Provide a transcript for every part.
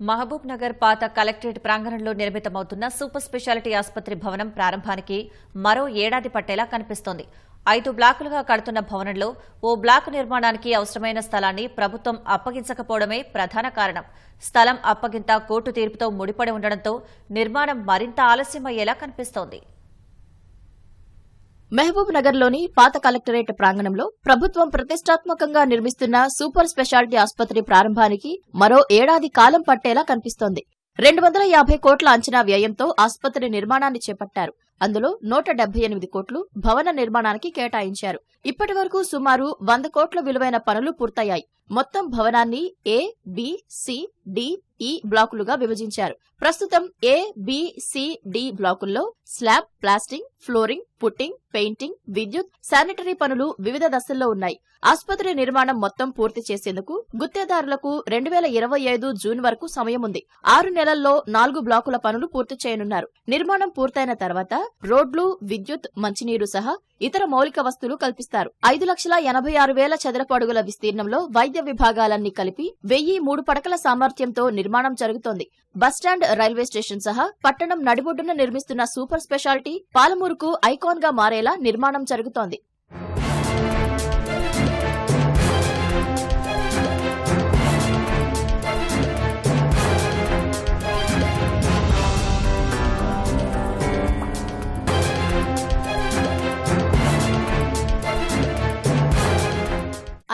మహబూబ్ నగర్ పాత కలెక్టరేట్ ప్రాంగణంలో నిర్మితమవుతున్న super speciality ఆసుపత్రి భవనం ప్రారంభానికి మరో ఏడాది పట్టేలా కనిపిస్తోంది. ఐదు బ్లాకులుగా కడుతున్న భవనంలో ఓ బ్లాకు నిర్మాణానికి అవసరమైన స్థలాన్ని ప్రభుత్వం అప్పగించకపోవడమే ప్రధాన కారణం. స్థలం అప్పగింత కోర్టు తీర్పుతో ముడిపడి ఉండడంతో నిర్మాణం మరింత ఆలస్యమయ్యేలా కనిపిస్తోంది. మహబూబ్ నగర్లోని పాత కలెక్టరేట్ ప్రాంగణంలో ప్రభుత్వం ప్రతిష్టాత్మకంగా నిర్మిస్తున్న సూపర్ స్పెషాలిటీ ఆసుపత్రి ప్రారంభానికి మరో ఏడాది కాలం పట్టేలా కనిపిస్తోంది. రెండు వందల యాభై కోట్ల అంచనా వ్యయంతో ఆసుపత్రి నిర్మాణాన్ని చేపట్టారు. అందులో నూట డెబ్బై ఎనిమిది కోట్లు భవన నిర్మాణానికి కేటాయించారు. ఇప్పటి వరకు సుమారు వంద కోట్ల విలువైన పనులు పూర్తయ్యాయి. మొత్తం భవనాన్ని ఏ బి సి డి ఈ బ్లాకులుగా విభజించారు. ప్రస్తుతం A B C D బ్లాకుల్లో slab plastering flooring putting painting విద్యుత్ శానిటరీ పనులు వివిధ దశల్లో ఉన్నాయి. ఆసుపత్రి నిర్మాణం మొత్తం పూర్తి చేసేందుకు గుత్తేదారులకు రెండు వేల ఇరవై ఐదు జూన్ వరకు సమయం ఉంది. ఆరు నెలల్లో నాలుగు బ్లాకుల పనులు పూర్తి చేయనున్నారు. నిర్మాణం పూర్తయిన తర్వాత రోడ్లు విద్యుత్ మంచినీరు సహా ఇతర మౌలిక వస్తువులు కల్పిస్తారు. ఐదు లక్షల ఎనభై ఆరు వేల చదరపు అడుగుల విస్తీర్ణంలో వైద్య విభాగాలన్నీ కలిపి వెయ్యి మూడు పడకల సామర్థ్యంతో నిర్మాణం జరుగుతోంది. బస్టాండ్ రైల్వే స్టేషన్ సహా పట్టణం నడిబొడ్డున నిర్మిస్తున్న సూపర్ స్పెషాలిటీ పాలమూరుకు ఐకాన్గా మారేలా నిర్మాణం జరుగుతోంది.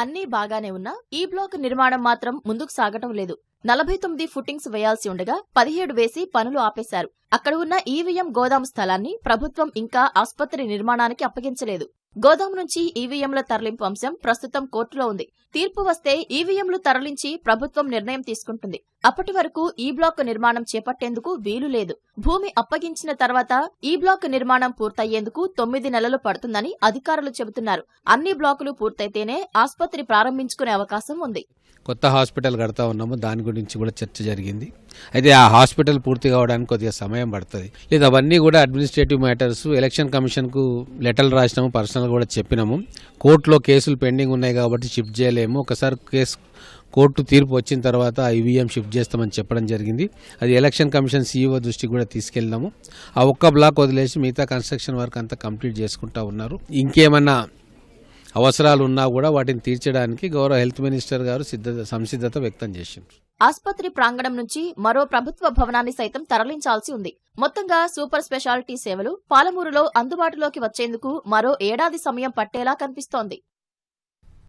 అన్నీ బాగానే ఉన్నా ఈ బ్లాక్ నిర్మాణం మాత్రం ముందుకు సాగటం లేదు. నలభై తొమ్మిది ఫుట్టింగ్స్ వేయాల్సి ఉండగా పదిహేడు వేసి పనులు ఆపేశారు. అక్కడ ఉన్న ఈవీఎం గోదాం స్థలాన్ని ప్రభుత్వం ఇంకా ఆసుపత్రి నిర్మాణానికి అప్పగించలేదు. గోదాం నుంచి ఈవీఎంల తరలింపు అంశం ప్రస్తుతం కోర్టులో ఉంది. తీర్పు వస్తే ఈవీఎంలు తరలించి ప్రభుత్వం నిర్ణయం తీసుకుంటుంది. అప్పటి వరకు ఈ బ్లాక్ నిర్మాణం చేపట్టేందుకు వీలు లేదు. భూమి అప్పగించిన తర్వాత ఈ బ్లాక్ నిర్మాణం పూర్తయ్యేందుకు తొమ్మిది నెలలు పడుతుందని అధికారులు చెబుతున్నారు. అన్ని బ్లాకులు పూర్తయితేనే ఆసుపత్రి ప్రారంభించుకునే అవకాశం ఉంది. కొత్త హాస్పిటల్ కడతా ఉన్నాము. దాని గురించి కూడా చర్చ జరిగింది. అయితే ఆ హాస్పిటల్ పూర్తి కావడానికి కొద్దిగా సమయం పడుతుంది. లేదా అవన్నీ కూడా అడ్మినిస్ట్రేటివ్ మ్యాటర్స్ ఎలక్షన్ కమిషన్కు లెటర్లు రాసినాము పర్సనల్ కూడా చెప్పినాము. కోర్టులో కేసులు పెండింగ్ ఉన్నాయి కాబట్టి షిఫ్ట్ చేయలేము. ఒకసారి కేసు కోర్టు తీర్పు వచ్చిన తర్వాత ఈవీఎం షిఫ్ట్ చేస్తామని చెప్పడం జరిగింది. అది ఎలక్షన్ కమిషన్ సీఈఓ దృష్టికి కూడా తీసుకెళ్ళినాము ఆ ఒక్క బ్లాక్ వదిలేసి మిగతా కన్స్ట్రక్షన్ వర్క్ అంతా కంప్లీట్ చేసుకుంటా ఉన్నారు. ఇంకేమన్నా అవసరాలు ఉన్నా కూడా వాటిని తీర్చడానికి గౌరవ హెల్త్ మినిస్టర్ గారు సిద్ధత సంసిద్ధత వ్యక్తం చేసింది ఆసుపత్రి ప్రాంగణం నుంచి మరో ప్రభుత్వ భవనాన్ని సైతం తరలించాల్సి ఉంది. మొత్తంగా సూపర్ స్పెషాలిటీ సేవలు పాలమూరులో అందుబాటులోకి వచ్చేందుకు మరో ఏడాది సమయం పట్టేలా కనిపిస్తోంది.